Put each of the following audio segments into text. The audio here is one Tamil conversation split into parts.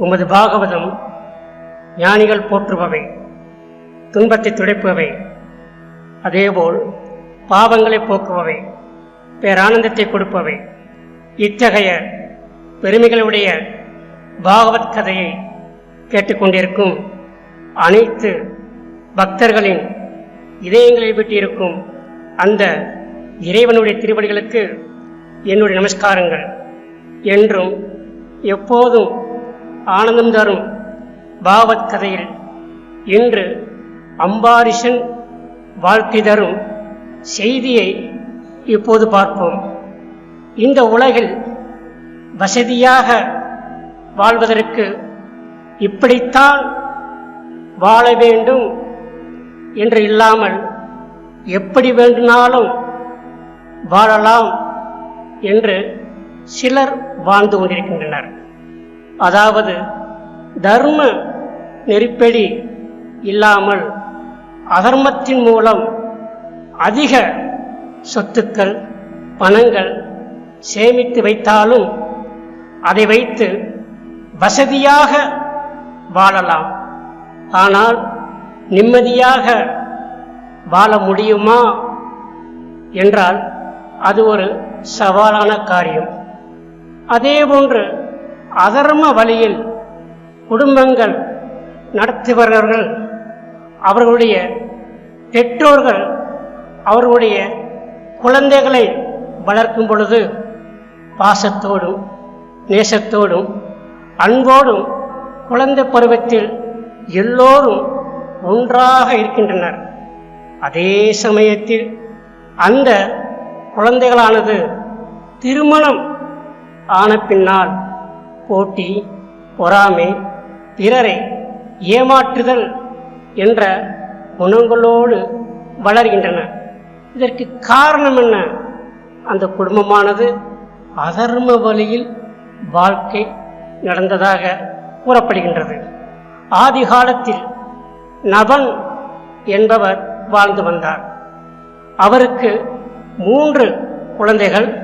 உமது பாகவதம் ஞானிகள் போற்றுபவை துன்பத்தை துடைப்பவை. அதேபோல் பாவங்களை போக்குபவை பேரானந்தத்தை கொடுப்பவை. இத்தகைய பெருமைகளுடைய பாகவத் கதையை கேட்டுக்கொண்டிருக்கும் அனைத்து பக்தர்களின் இதயங்களை விட்டிருக்கும் அந்த இறைவனுடைய திருவடிகளுக்கு என்னுடைய நமஸ்காரங்கள். என்றும் எப்போதும் ஆனந்தம் தரும் பாகவத் கதையில் இன்று அம்பாரிஷன் வாழ்க்கை தரும் செய்தியை இப்போது பார்ப்போம். இந்த உலகில் வசதியாக வாழ்வதற்கு இப்படித்தான் வாழ வேண்டும் என்று இல்லாமல் எப்படி வேண்டுமானாலும் வாழலாம் என்று சிலர் வாழ்ந்து கொண்டிருக்கின்றனர். அதாவது தர்ம நெருப்படி இல்லாமல் அதர்மத்தின் மூலம் அதிக சொத்துக்கள் பணங்கள் சேமித்து வைத்தாலும் அதை வைத்து வசதியாக வாழலாம். ஆனால் நிம்மதியாக வாழ முடியுமா என்றால் அது ஒரு சவாலான காரியம். அதேபோன்று அதர்ம வழியில் குடும்பங்கள் நடத்துபவர்கள் அவர்களுடைய பெற்றோர்கள் அவர்களுடைய குழந்தைகளை வளர்க்கும் பொழுது பாசத்தோடும் நேசத்தோடும் அன்போடும் குழந்தை பருவத்தில் எல்லோரும் ஒன்றாக இருக்கின்றனர். அதே சமயத்தில் அந்த குழந்தைகளானது திருமணம் ஆன பின்னால் போட்டி பொறாமை பிறரை ஏமாற்றுதல் என்ற குணங்களோடு வளர்கின்றன. இதற்கு காரணம் என்ன? அந்த குடும்பமானது அதர்ம வழியில் வாழ்க்கை நடந்ததாக கூறப்படுகின்றது. ஆதி காலத்தில் நபன் என்பவர் வாழ்ந்து வந்தார். அவருக்கு மூன்று குழந்தைகள்.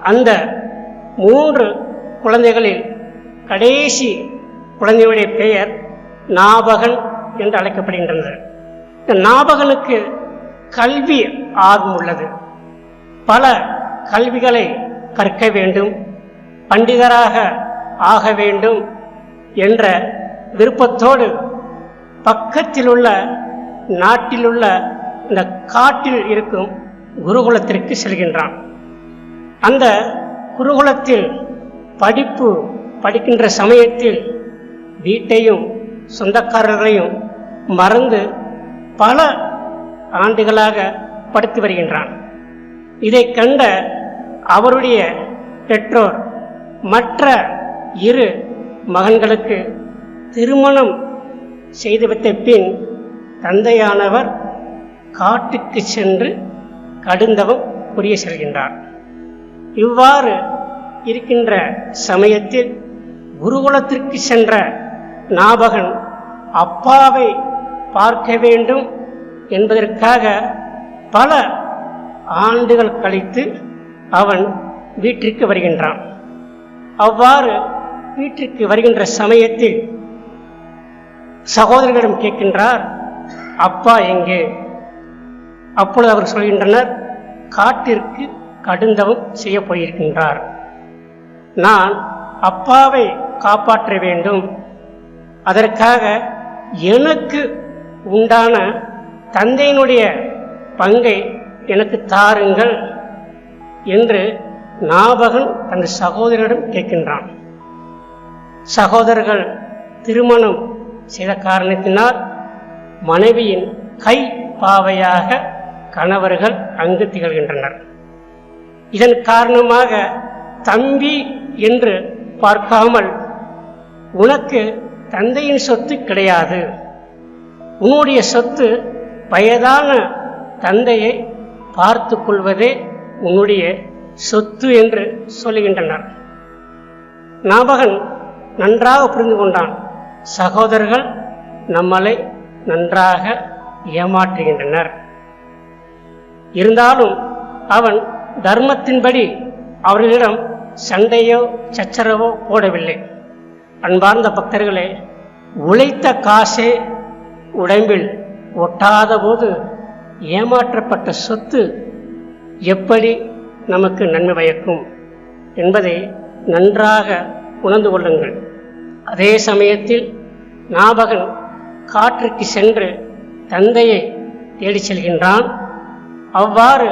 அந்த மூன்று குழந்தைகளில் கடைசி குழந்தையுடைய பெயர் நாபகன் என்று அழைக்கப்படுகின்றது. இந்த நாபகனுக்கு கல்வி ஆர்வம் உள்ளது. பல கல்விகளை கற்க வேண்டும் பண்டிதராக ஆக வேண்டும் என்ற விருப்பத்தோடு பக்கத்தில் உள்ள நாட்டில் உள்ள இந்த காட்டில் இருக்கும் குருகுலத்திற்கு செல்கின்றான். அந்த குருகுலத்தில் படிப்பு படிக்கின்ற சமயத்தில் வீட்டையும் சொந்தக்காரர்களையும் மறந்து பல ஆண்டுகளாக படித்து வருகின்றான். இதை கண்ட அவருடைய பெற்றோர் மற்ற இரு மகன்களுக்கு திருமணம் செய்துவிட்ட பின் தந்தையானவர் காட்டுக்கு சென்று கடுந்தவம் புரிய செல்கின்றார். இவ்வாறு இருக்கின்ற சமயத்தில் குருகுலத்திற்கு சென்ற நாபகன் அப்பாவை பார்க்க வேண்டும் என்பதற்காக பல ஆண்டுகள் கழித்து அவன் வீட்டிற்கு வருகின்றான். அவ்வாறு வீட்டிற்கு வருகின்ற சமயத்தில் சகோதரர்களிடம் கேட்கின்றார் அப்பா எங்கே? அப்பொழுது அவர் சொல்கின்றனர் காட்டிற்கு கடுந்தவம் செய்ய போயிருக்கின்றார். நான் அப்பாவை காப்பாற்ற வேண்டும். அதற்காக எனக்கு உண்டான தந்தையினுடைய பங்கை எனக்கு தாருங்கள் என்று நாபகன் தன் சகோதரிடம் கேட்கின்றான். சகோதரர்கள் திருமணம் செய்த காரணத்தினால் மனைவியின் கை பாவையாக கணவர்கள் அங்கு திகழ்கின்றனர். இதன் காரணமாக தம்பி என்று பார்க்காமல் உனக்கு தந்தையின் சொத்து கிடையாது. உன்னுடைய சொத்து வயதான தந்தையை பார்த்து கொள்வதே உன்னுடைய சொத்து என்று சொல்லுகின்றனர். நாபகன் நன்றாக புரிந்து கொண்டான். சகோதரர்கள் நம்மளை நன்றாக ஏமாற்றுகின்றனர். இருந்தாலும் அவன் தர்மத்தின்படி அவர்களிடம் சண்டையோ சச்சரவோ போடவில்லை. அன்பார்ந்த பக்தர்களே உழைத்த காசே உடம்பில் ஒட்டாத போது ஏமாற்றப்பட்ட சொத்து எப்படி நமக்கு நன்மை பயக்கும் என்பதை நன்றாக உணர்ந்து கொள்ளுங்கள். அதே சமயத்தில் ஞாபகன் காற்றுக்கு சென்று தந்தையை தேடிச் செல்கின்றான். அவ்வாறு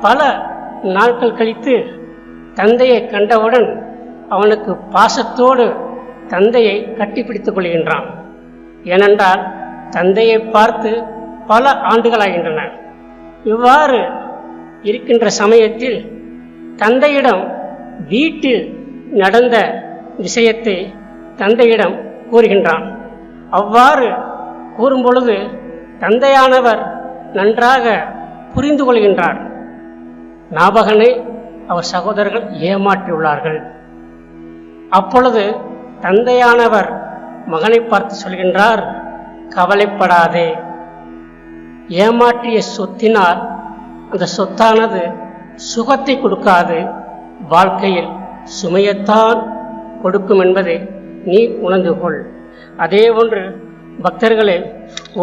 பல நாட்கள் கழித்து தந்தையை கண்டவுடன் அவனுக்கு பாசத்தோடு தந்தையை கட்டிப்பிடித்துக் கொள்கின்றான். ஏனென்றால் தந்தையை பார்த்து பல ஆண்டுகளாகின்றன. இவ்வாறு இருக்கின்ற சமயத்தில் தந்தையிடம் வீட்டில் நடந்த விஷயத்தை தந்தையிடம் கூறுகின்றான். அவ்வாறு கூறும்பொழுது தந்தையானவர் நன்றாக புரிந்து கொள்கின்றார். ஞாபகனை அவர் சகோதரர்கள் ஏமாற்றியுள்ளார்கள். அப்பொழுது தந்தையானவர் மகனை பார்த்து சொல்கின்றார் கவலைப்படாதே. ஏமாற்றிய சொத்தினால் அந்த சொத்தானது சுகத்தை கொடுக்காது. வாழ்க்கையில் சுமையத்தான் கொடுக்கும் என்பதை நீ உணர்ந்து கொள். அதே ஒன்று பக்தர்களே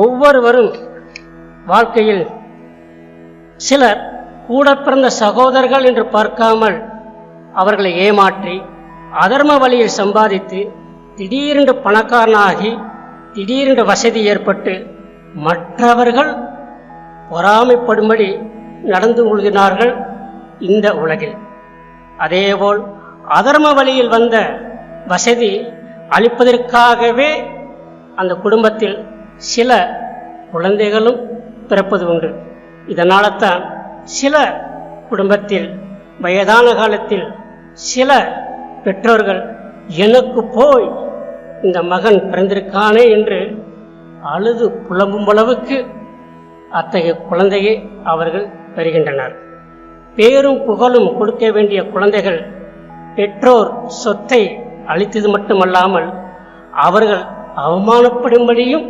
ஒவ்வொருவரும் வாழ்க்கையில் சிலர் கூட பிறந்த சகோதரர்கள் என்று பார்க்காமல் அவர்களை ஏமாற்றி அதர்ம வழியில் சம்பாதித்து திடீரென்று பணக்காரனாகி திடீரென்று வசதி ஏற்பட்டு மற்றவர்கள் பொறாமைப்படும்படி நடந்து கொள்கிறார்கள் இந்த உலகில். அதேபோல் அதர்ம வழியில் வந்த வசதி அளிப்பதற்காகவே அந்த குடும்பத்தில் சில குழந்தைகளும் பிறப்பது உண்டு. இதனால தான் சில குடும்பத்தில் வயதான காலத்தில் சில பெற்றோர்கள் எனக்கு போய் இந்த மகன் பிறந்திருக்கானே என்று அழுது புலம்பும் அளவுக்கு அத்தகைய குழந்தையை அவர்கள் பெறுகின்றனர். பேரும் புகழும் கொடுக்க வேண்டிய குழந்தைகள் பெற்றோர் சொத்தை அளித்தது மட்டுமல்லாமல் அவர்கள் அவமானப்படும்படியும்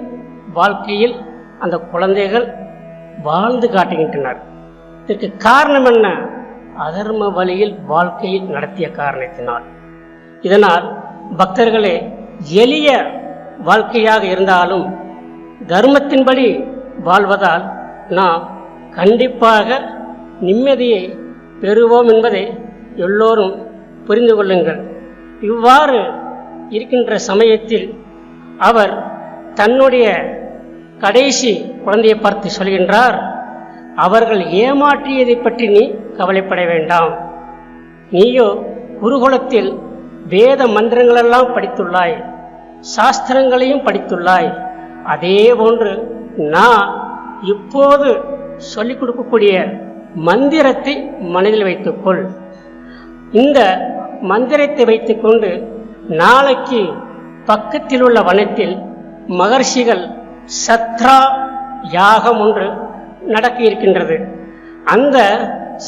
வாழ்க்கையில் அந்த குழந்தைகள் வாழ்ந்து காட்டுகின்றனர். இதற்கு காரணம் என்ன? அதர்ம வழியில் வாழ்க்கையை நடத்திய காரணத்தினால். இதனால் பக்தர்களே எளிய வாழ்க்கையாக இருந்தாலும் தர்மத்தின்படி வாழ்வதால் நாம் கண்டிப்பாக நிம்மதியை பெறுவோம் என்பதை எல்லோரும் புரிந்து கொள்ளுங்கள். இவ்வாறு இருக்கின்ற சமயத்தில் அவர் தன்னுடைய கடைசி குழந்தையை பார்த்து சொல்கின்றார் அவர்கள் ஏமாற்றியதை பற்றி நீ கவலைப்பட வேண்டாம். நீயோ குருகுலத்தில் வேத மந்திரங்களெல்லாம் படித்துள்ளாய் சாஸ்திரங்களையும் படித்துள்ளாய். அதே போன்று நான் இப்போது சொல்லிக் கொடுக்கக்கூடிய மந்திரத்தை மனதில் வைத்துக்கொள். இந்த மந்திரத்தை வைத்துக்கொண்டு நாளைக்கு பக்கத்தில் உள்ள வனத்தில் மகர்ஷிகள் சத்ரா யாகம் ஒன்று நடக்க இருக்கின்றது அந்த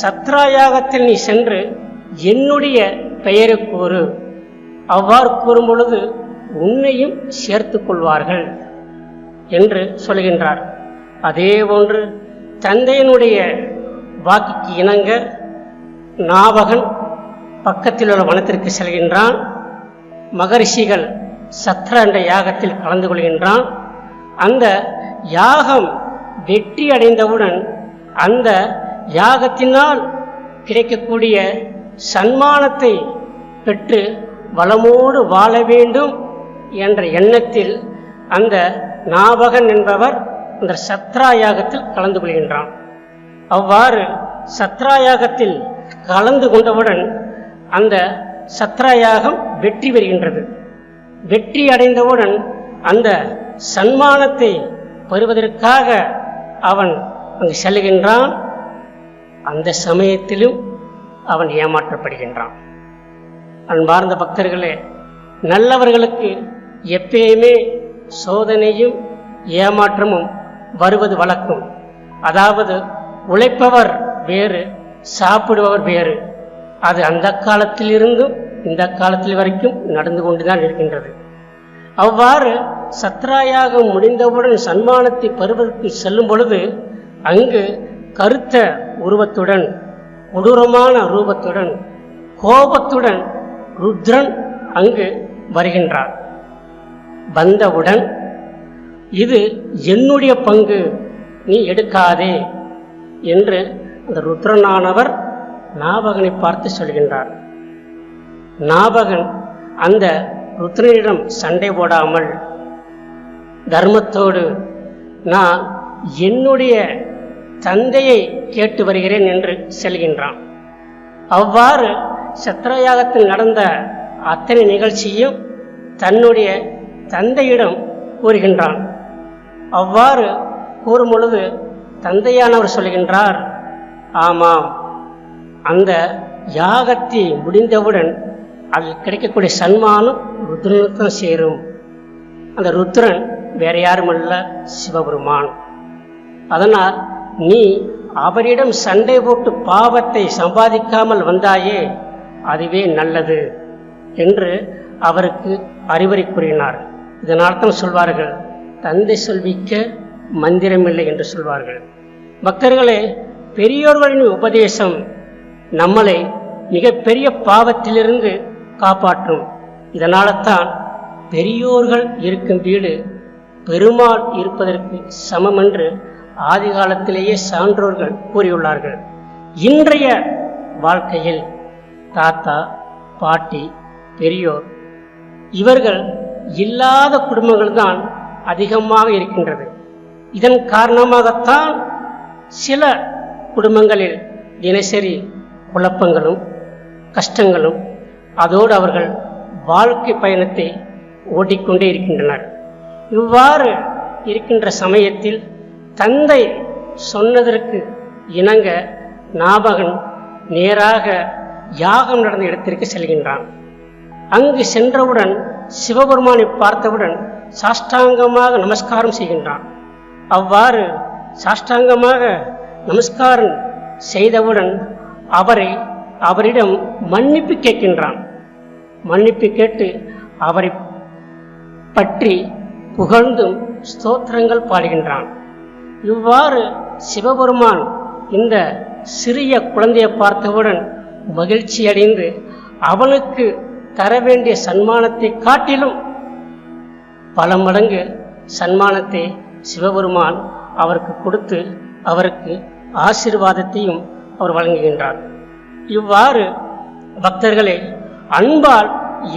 சத்ராயாகத்தில் நீ சென்று என்னுடைய பெயரை கூறு. அவ்வாறு கூறும் பொழுது உன்னையும் சேர்த்து கொள்வார்கள் என்று சொல்கின்றார். அதே போன்று தந்தையினுடைய வாக்கிக்கு இணங்க நாவகன் பக்கத்தில் உள்ள வனத்திற்கு செல்கின்றான். மகரிஷிகள் சத்ர என்ற யாகத்தில் கலந்து கொள்கின்றான். அந்த யாகம் வெற்றி அடைந்தவுடன் அந்த யாகத்தினால் கிடைக்கக்கூடிய சன்மானத்தை பெற்று வளமோடு வாழ வேண்டும் என்ற எண்ணத்தில் அந்த நாபகன் என்பவர் அந்த சத்ரா யாகத்தில் கலந்து கொள்கின்றான். அவ்வாறு சத்ரா யாகத்தில் கலந்து கொண்டவுடன் அந்த சத்ரா யாகம் வெற்றி பெறுகின்றது. வெற்றி அடைந்தவுடன் அந்த சன்மானத்தை பெறுவதற்காக அவன் அங்கு செல்கின்றான். அந்த சமயத்திலும் அவன் ஏமாற்றப்படுகின்றான். அன்பார்ந்த பக்தர்களே நல்லவர்களுக்கு எப்பயுமே சோதனையும் ஏமாற்றமும் வருவது வழக்கம். அதாவது உழைப்பவர் வேறு சாப்பிடுபவர் வேறு. அது அந்த காலத்திலிருந்தும் இந்த காலத்தில் வரைக்கும் நடந்து கொண்டுதான் இருக்கின்றது. அவ்வாறு சத்ராயாகம் முடிந்தவுடன் சன்மானத்தை பருவதற்கு செல்லும் பொழுது அங்கு கருத்த உருவத்துடன் கொடூரமான ரூபத்துடன் கோபத்துடன் ருத்ரன் அங்கு வருகின்றார். வந்தவுடன் இது என்னுடைய பங்கு நீ எடுக்காதே என்று அந்த ருத்ரனானவர் நாபகனை பார்த்து சொல்கின்றார். நாபகன் அந்த ருத்ரனிடம் சண்டை போடாமல் தர்மத்தோடு நான் என்னுடைய தந்தையை கேட்டு வருகிறேன் என்று செல்கின்றான். அவ்வாறு சத்திரயாகத்தில் நடந்த அத்தனை நிகழ்ச்சியும் தன்னுடைய தந்தையிடம் கூறுகின்றான். அவ்வாறு கூறும் பொழுது தந்தையானவர் சொல்கின்றார் ஆமாம் அந்த யாகத்தை முடிந்தவுடன் அதில் கிடைக்கக்கூடிய சன்மானம் ருத்ரனுக்கு தான் சேரும். அந்த ருத்ரன் வேற யாருமல்ல? சிவபெருமான். அதனால் நீ அவரிடம் சண்டை போட்டு பாவத்தை சம்பாதிக்காமல் வந்தாயே அதுவே நல்லது என்று அவருக்கு அறிவுரை கூறினார். இதனால் தான் சொல்வார்கள் தந்தை சொல்விக்க மந்திரமில்லை என்று சொல்வார்கள். பக்தர்களே பெரியோர்களின் உபதேசம் நம்மளை மிகப்பெரிய பாவத்திலிருந்து காப்பாற்றும். இதனால தான் பெரியோர்கள் இருக்கும் வீடு பெருமாள் இருப்பதற்கு சமம் என்று ஆதி காலத்திலேயே சான்றோர்கள் கூறியுள்ளார்கள். இன்றைய வாழ்க்கையில் தாத்தா பாட்டி பெரியோர் இவர்கள் இல்லாத குடும்பங்கள் தான் அதிகமாக இருக்கின்றது. இதன் காரணமாகத்தான் சில குடும்பங்களில் தினசரி குழப்பங்களும் கஷ்டங்களும் அதோடு அவர்கள் வாழ்க்கை பயணத்தை ஓட்டிக்கொண்டே இருக்கின்றனர். இவ்வாறு இருக்கின்ற சமயத்தில் தந்தை சொன்னதற்கு இணங்க நாபகன் நேராக யாகம் நடந்த இடத்திற்கு செல்கின்றான். அங்கு சென்றவுடன் சிவபெருமானை பார்த்தவுடன் சாஷ்டாங்கமாக நமஸ்காரம் செய்கின்றான். அவ்வாறு சாஷ்டாங்கமாக நமஸ்காரம் செய்தவுடன் அவரை அவரிடம் மன்னிப்பு கேட்கின்றான். மன்னிப்பு கேட்டு அவரை பற்றி புகழ்ந்தும் ஸ்தோத்திரங்கள் பாடுகின்றான். இவ்வாறு சிவபெருமான் இந்த சிறிய குழந்தையை பார்த்தவுடன் மகிழ்ச்சி அடைந்து அவனுக்கு தர வேண்டிய சன்மானத்தை காட்டிலும் பல மடங்கு சன்மானத்தை சிவபெருமான் அவருக்கு கொடுத்து அவருக்கு ஆசீர்வாதத்தையும் அவர் வழங்குகின்றார். இவ்வாறு பக்தர்களை அன்பால்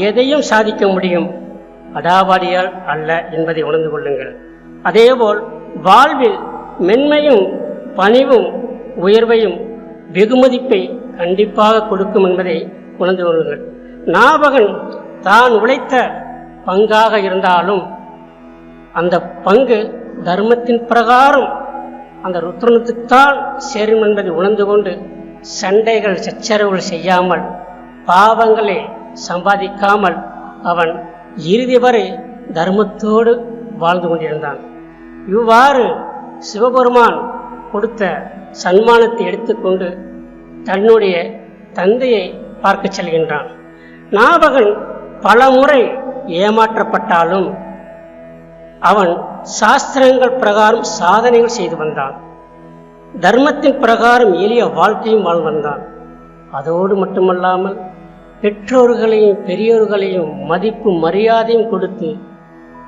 எதையும் சாதிக்க முடியும். அடாவாடியால் அல்ல என்பதை உணர்ந்து கொள்ளுங்கள். அதேபோல் வாழ்வில் மென்மையும் பணிவும் உயர்வையும் வெகுமதிப்பை கண்டிப்பாக கொடுக்கும் என்பதை உணர்ந்து கொள்ளுங்கள். நாபகன் தான் உழைத்த பங்காக இருந்தாலும் அந்த பங்கு தர்மத்தின் பிரகாரம் அந்த ருத்ரனுக்குத்தான் சேரும் என்பதை உணர்ந்து கொண்டு சண்டைகள் சச்சரவுகள் செய்யாமல் பாவங்களை சம்பாதிக்காமல் அவன் இறுதி வரை தர்மத்தோடு வாழ்ந்து கொண்டிருந்தான். இவ்வாறு சிவபெருமான் கொடுத்த சன்மானத்தை எடுத்துக்கொண்டு தன்னுடைய தந்தையை பார்க்க செல்கின்றான். நாவகன் பல முறை ஏமாற்றப்பட்டாலும் அவன் சாஸ்திரங்கள் பிரகாரம் சாதனைகள் செய்து வந்தான். தர்மத்தின் பிரகாரம் எளிய வாழ்க்கையும் வாழ் வந்தான். அதோடு மட்டுமல்லாமல் பெற்றோர்களையும் பெரியோர்களையும் மதிப்பு மரியாதையும் கொடுத்து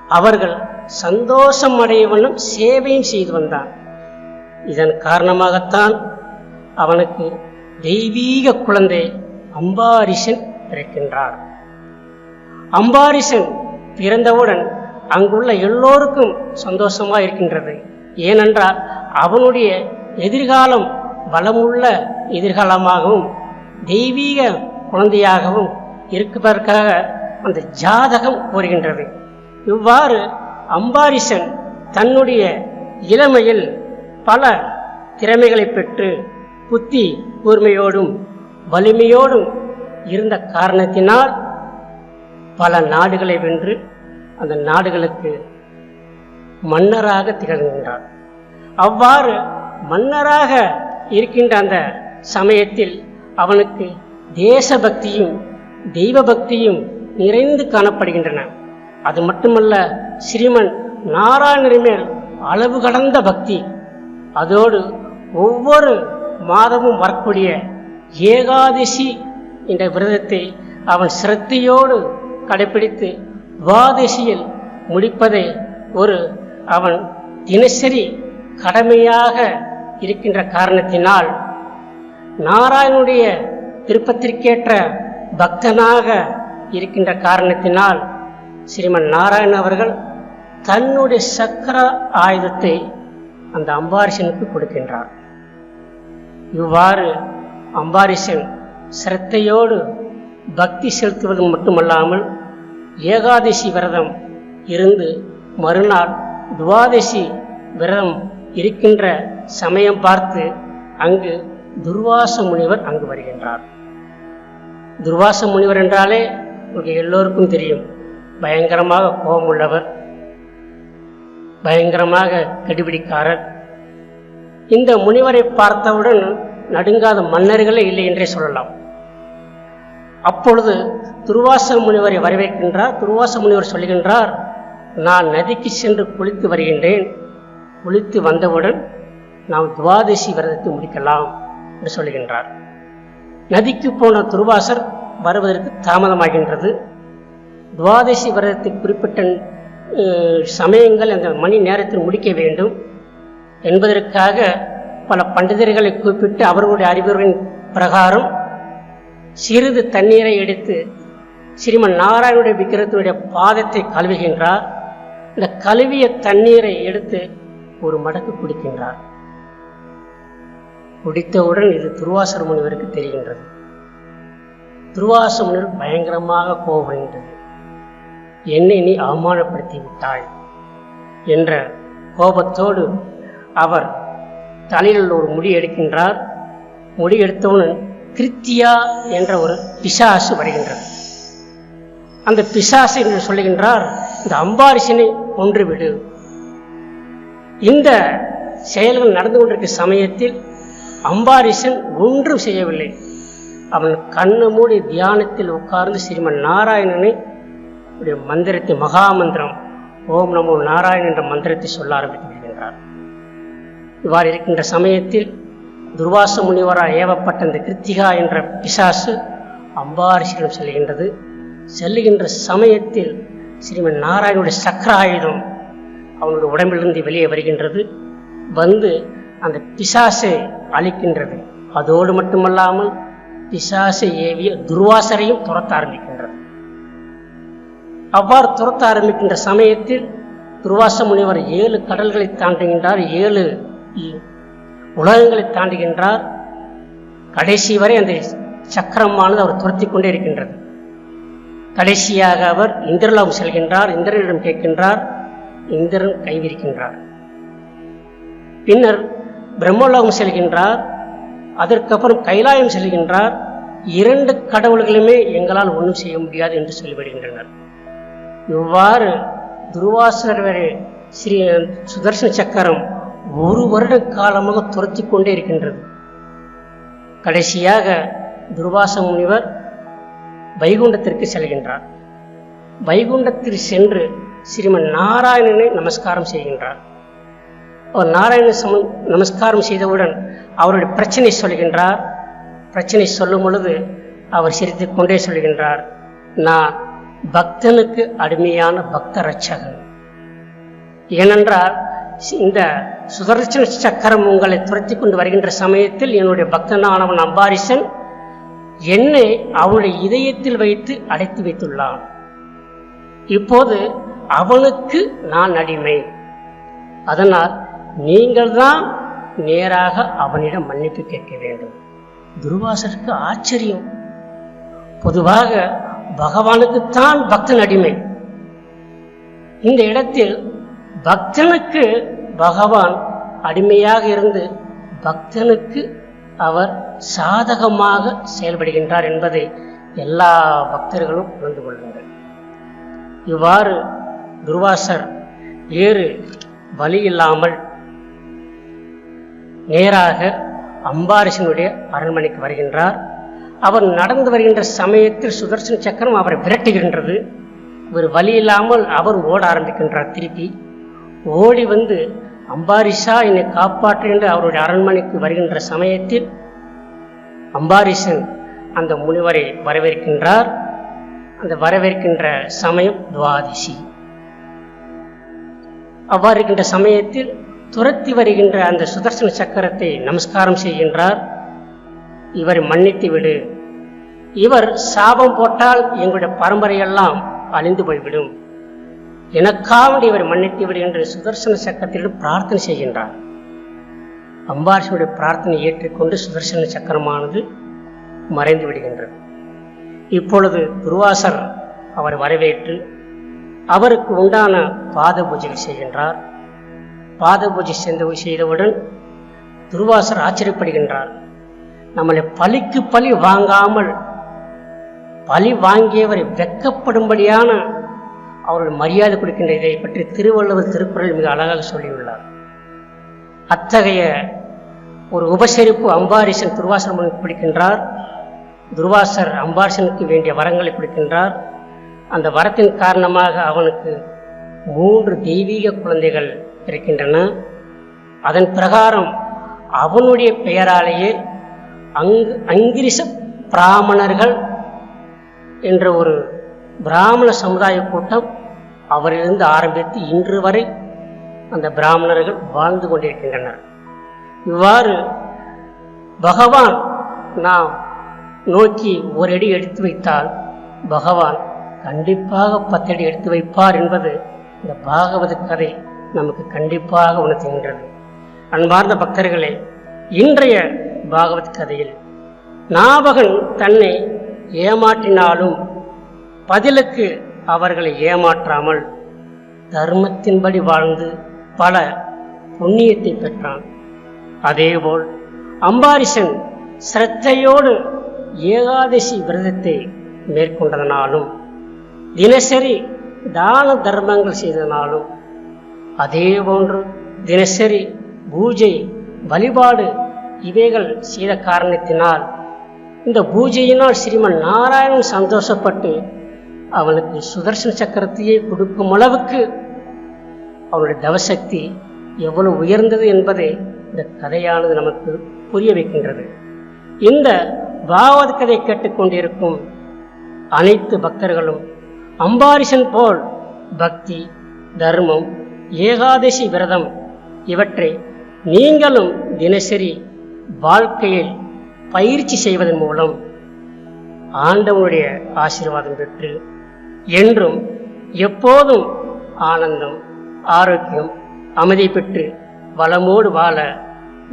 அவர்கள் சந்தோஷம் அடைய வண்ணம் சேவையும் செய்து வந்தான் இதன் காரணமாகத்தான் அவனுக்கு தெய்வீக குழந்தை அம்பாரிசன் பிறக்கின்றார். அம்பாரிசன் பிறந்தவுடன் அங்குள்ள எல்லோருக்கும் சந்தோஷமாக இருக்கின்றது. ஏனென்றால் அவனுடைய எதிர்காலம் வளமுள்ள எதிர்காலமாகவும் தெய்வீக குழந்தையாகவும் இருப்பதற்காக அந்த ஜாதகம் கூறுகின்றது. இவ்வாறு அம்பாரிசன் தன்னுடைய இளமையில் பல திறமைகளை பெற்று புத்தி கூர்மையோடும் வலிமையோடும் இருந்த காரணத்தினால் பல நாடுகளை வென்று அந்த நாடுகளுக்கு மன்னராக திகழ்கின்றார். அவ்வாறு மன்னராக இருக்கின்ற அந்த சமயத்தில் அவனுக்கு தேசபக்தியும் தெய்வ பக்தியும் நிறைந்து காணப்படுகின்றன. அது மட்டுமல்ல ஸ்ரீமன் நாராயணரின் மேல் அளவு கடந்த பக்தி. அதோடு ஒவ்வொரு மாதமும் வரக்கூடிய ஏகாதசி என்ற விரதத்தை அவன் சிரத்தையோடு கடைபிடித்து துவாதசியில் முடிப்பதை ஒரு அவன் தினசரி கடமையாக இருக்கின்ற காரணத்தினால் நாராயணனுடைய திருப்பத்திற்கேற்ற பக்தனாக இருக்கின்ற காரணத்தினால் ஸ்ரீமன் நாராயணன் அவர்கள் தன்னுடைய சக்கர ஆயுதத்தை அந்த அம்பாரிசனுக்கு கொடுக்கின்றார். இவ்வாறு அம்பாரிசன் சிரத்தையோடு பக்தி செலுத்துவது மட்டுமல்லாமல் ஏகாதசி விரதம் இருந்து மறுநாள் துவாதசி விரதம் இருக்கின்ற சமயம் பார்த்து அங்கு துர்வாச முனிவர் அங்கு வருகின்றார். துர்வாச முனிவர் என்றாலே உங்களுக்கு எல்லோருக்கும் தெரியும். பயங்கரமாக கோபம் உள்ளவர் பயங்கரமாக கெடுபிடிக்காரர். இந்த முனிவரை பார்த்தவுடன் நடுங்காத மன்னர்களே இல்லை என்றே சொல்லலாம். அப்பொழுது துர்வாச முனிவரை வரவேற்கின்றார் துர்வாச முனிவர் சொல்கின்றார் நான் நதிக்கு சென்று குளித்து வருகின்றேன். குளித்து வந்தவுடன் நாம் துவாதசி விரதத்தை முடிக்கலாம் என்று சொல்லுகின்றார் நதிக்கு போன துர்வாசர் வருவதற்கு தாமதமாகின்றது. துவாதசி விரதத்தை குறிப்பிட்ட சமயங்கள் அந்த மணி நேரத்தில் முடிக்க வேண்டும். என்பதற்காக பல பண்டிதர்களை குறிப்பிட்டு அவர்களுடைய அறிவுரையின் பிரகாரம் சிறிது தண்ணீரை எடுத்து ஸ்ரீமன் நாராயணுடைய விக்கிரத்தினுடைய பாதத்தை கழுவுகின்றார். இந்த கழுவிய தண்ணீரை எடுத்து ஒரு மடக்கு குடிக்கின்றார். முடித்தவுடன் இது துர்வாசர முனிவருக்கு தெரிகின்றது. துர்வாச முனிவர் பயங்கரமாக கோபப்படுகின்றது என்னை நீ அவமானப்படுத்தி விட்டாய் என்ற கோபத்தோடு அவர் தலையில் ஒரு முடி எடுக்கின்றார். முடி எடுத்தவுடன் கிருத்தியா என்ற ஒரு பிசாசு வருகின்றது. அந்த பிசாசு என்று சொல்லுகின்றார் இந்த அம்பாரிசனை கொன்றுவிடு இந்த செயல்கள் நடந்து கொண்டிருக்கிற சமயத்தில் அம்பாரிசன் ஒன்றும் செய்யவில்லை. அவன் கண்ணு மூடி தியானத்தில் உட்கார்ந்து ஸ்ரீமன் நாராயணனை உடைய மந்திரத்தை மகா மந்திரம் ஓம் நமோ நாராயணன் என்ற மந்திரத்தை சொல்ல ஆரம்பித்து விடுகின்றார். இவ்வாறு இருக்கின்ற சமயத்தில் துர்வாச முனிவரால் ஏவப்பட்ட இந்த கிருத்திகா என்ற பிசாசு அம்பாரிசியிடம் செல்கின்றது. செல்லுகின்ற சமயத்தில் ஸ்ரீமன் நாராயணுடைய சக்கர ஆயுதம் அவனுடைய உடம்பிலிருந்து வெளியே வருகின்றது. வந்து அந்த பிசாசை அழிக்கின்றது அதோடு மட்டுமல்லாமல் பிசாசை ஏவிய துர்வாசரையும் துரத்த ஆரம்பிக்கின்றது. அவ்வாறு துரத்த ஆரம்பிக்கின்ற சமயத்தில் துர்வாச முனிவர் ஏழு கடல்களை தாண்டுகின்றார் ஏழு உலகங்களை தாண்டுகின்றார். கடைசி வரை அந்த சக்கரமானது அவர் துரத்தி கொண்டே இருக்கின்றது. கடைசியாக அவர் இந்திரலாம் செல்கின்றார் இந்திரனிடம் கேட்கின்றார் இந்திரன் கைவிரிக்கின்றார். பின்னர் பிரம்மலோகம் செல்கின்றார் அதற்கப்புறம் கைலாயம் செல்கின்றார். இரண்டு கடவுள்களுமே எங்களால் ஒன்றும் செய்ய முடியாது என்று சொல்லிவிடுகின்றனர். இவ்வாறு துர்வாசரை ஸ்ரீ சுதர்சன சக்கரம் ஒரு வருட காலமாக துரத்தி கொண்டே இருக்கின்றது. கடைசியாக துர்வாச முனிவர் வைகுண்டத்திற்கு செல்கின்றார். வைகுண்டத்தில் சென்று ஸ்ரீமன் நாராயணனை நமஸ்காரம் செய்கின்றார். அவர் நாராயண சம நமஸ்காரம் செய்தவுடன் அவருடைய பிரச்சனை சொல்கின்றார். பிரச்சனை சொல்லும் பொழுது அவர் சிரித்து கொண்டே சொல்கின்றார் நான் பக்தனுக்கு அடிமையான பக்த ரட்சகன் ஏனென்றால் இந்த சுதர்சன சக்கரம் உங்களை துரத்தி கொண்டு வருகின்ற சமயத்தில் என்னுடைய பக்தனானவன் அம்பாரிசன் என்னை அவனுடைய இதயத்தில் வைத்து அடைத்து வைத்துள்ளான். இப்போது அவனுக்கு நான் அடிமை. அதனால் நீங்கள் தான் நேராக அவனிடம் மன்னிப்பு கேட்க வேண்டும். துர்வாசருக்கு ஆச்சரியம். பொதுவாக பகவானுக்குத்தான் பக்தன் அடிமை. இந்த இடத்தில் பக்தனுக்கு பகவான் அடிமையாக இருந்து பக்தனுக்கு அவர் சாதகமாக செயல்படுகின்றார் என்பதை எல்லா பக்தர்களும் புரிந்து கொள்ளுங்கள். இவ்வாறு துர்வாசர் ஏறு வழி இல்லாமல் நேராக அம்பாரிசனுடைய அரண்மனைக்கு வருகின்றார். அவர் நடந்து வருகின்ற சமயத்தில் சுதர்சன சக்கரம் அவரை விரட்டுகின்றது. ஒரு வழி இல்லாமல் அவர் ஓட ஆரம்பிக்கின்றார். திருப்பி ஓடி வந்து அம்பாரிஷா என்னை காப்பாற்று என்று அவருடைய அரண்மனைக்கு வருகின்ற சமயத்தில் அம்பாரிஷன் அந்த முனிவரை வரவேற்கின்றார். அந்த வரவேற்கின்ற சமயம் துவாதிசி. அவ்வாறு இருக்கின்ற சமயத்தில் துரத்தி வருகின்ற அந்த சுதர்சன சக்கரத்தை நமஸ்காரம் செய்கின்றார். இவரை மன்னித்து விடு. இவர் சாபம் போட்டால் எங்களுடைய பரம்பரையெல்லாம் அழிந்து போய்விடும். எனக்காக இவரை மன்னித்து விடு என்று சுதர்சன சக்கரத்திடம் பிரார்த்தனை செய்கின்றார். அம்பாசியுடைய பிரார்த்தனை ஏற்றுக்கொண்டு சுதர்சன சக்கரமானது மறைந்து விடுகின்றது. இப்பொழுது துருவாசர் அவர் வரவேற்று அவருக்கு உண்டான பாத பூஜை செய்கின்றார். பாத பூஜை சேர்ந்து செய்தவுடன் துர்வாசர் ஆச்சரியப்படுகின்றார். நம்மளை பலிக்கு பலி வாங்காமல் பலி வாங்கியவரை வெக்கப்படும்படியான அவர்கள் மரியாதை கொடுக்கின்ற இதை பற்றி திருவள்ளுவர் திருக்குறள் மிக அழகாக சொல்லியுள்ளார். அத்தகைய ஒரு உபசரிப்பு அம்பாரிசன் துர்வாசன் கொடுக்கின்றார். துர்வாசர் அம்பாரிசனுக்கு வேண்டிய வரங்களை கொடுக்கின்றார். அந்த வரத்தின் காரணமாக அவனுக்கு மூன்று தெய்வீக குழந்தைகள் இருக்கின்றன. அதன் பிரகாரம் அவனுடைய பெயராலேயே அங்கு அங்கிரிச பிராமணர்கள் என்ற ஒரு பிராமண சமுதாய கூட்டம் அவரிலிருந்து ஆரம்பித்து இன்று வரை அந்த பிராமணர்கள் வாழ்ந்து கொண்டிருக்கின்றனர். இவ்வாறு பகவான் நாம் நோக்கி ஒரு அடி எடுத்து வைத்தால் பகவான் கண்டிப்பாக பத்தடி எடுத்து வைப்பார் என்பது இந்த பாகவத கதை நமக்கு கண்டிப்பாக உணர்த்துகின்றது அன்பார்ந்த பக்தர்களே இன்றைய பாகவத் கதையில் நாபகன் தன்னை ஏமாற்றினாலும் பதிலுக்கு அவர்களை ஏமாற்றாமல் தர்மத்தின்படி வாழ்ந்து பல புண்ணியத்தை பெற்றான். அதேபோல் அம்பாரிசன் சிரத்தையோடு ஏகாதசி விரதத்தை மேற்கொண்டதனாலும் தினசரி தான தர்மங்கள் செய்ததனாலும் அதே போன்று தினசரி பூஜை வழிபாடு இவைகள் செய்த காரணத்தினால் இந்த பூஜையினால் ஸ்ரீமன் நாராயணன் சந்தோஷப்பட்டு அவனுக்கு சுதர்சன சக்கரத்தையே கொடுக்கும் அளவுக்கு அவனுடைய தவசக்தி எவ்வளவு உயர்ந்தது என்பதை இந்த கதையானது நமக்கு புரிய வைக்கின்றது. இந்த பாகவத் கதை கேட்டுக்கொண்டிருக்கும் அனைத்து பக்தர்களும் அம்பாரிசன் போல் பக்தி தர்மம் ஏகாதசி விரதம். இவற்றை நீங்களும் தினசரி வாழ்க்கையில் பயிற்சி செய்வதன் மூலம் ஆண்டவனுடைய ஆசீர்வாதம் பெற்று என்றும் எப்போதும் ஆனந்தம் ஆரோக்கியம் அமைதி பெற்று வளமோடு வாழ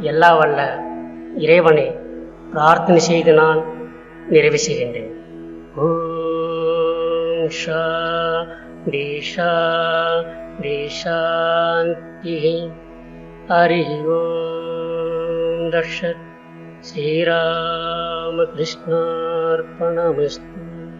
எல்லா வல்ல இறைவனை பிரார்த்தனை செய்து நான் நிறைவு செய்கின்றேன். ஓ ஷா சாந்தி शान्तिः। हरिः ओ दर्शत् श्रीरामकृष्णार्पणमस्तु।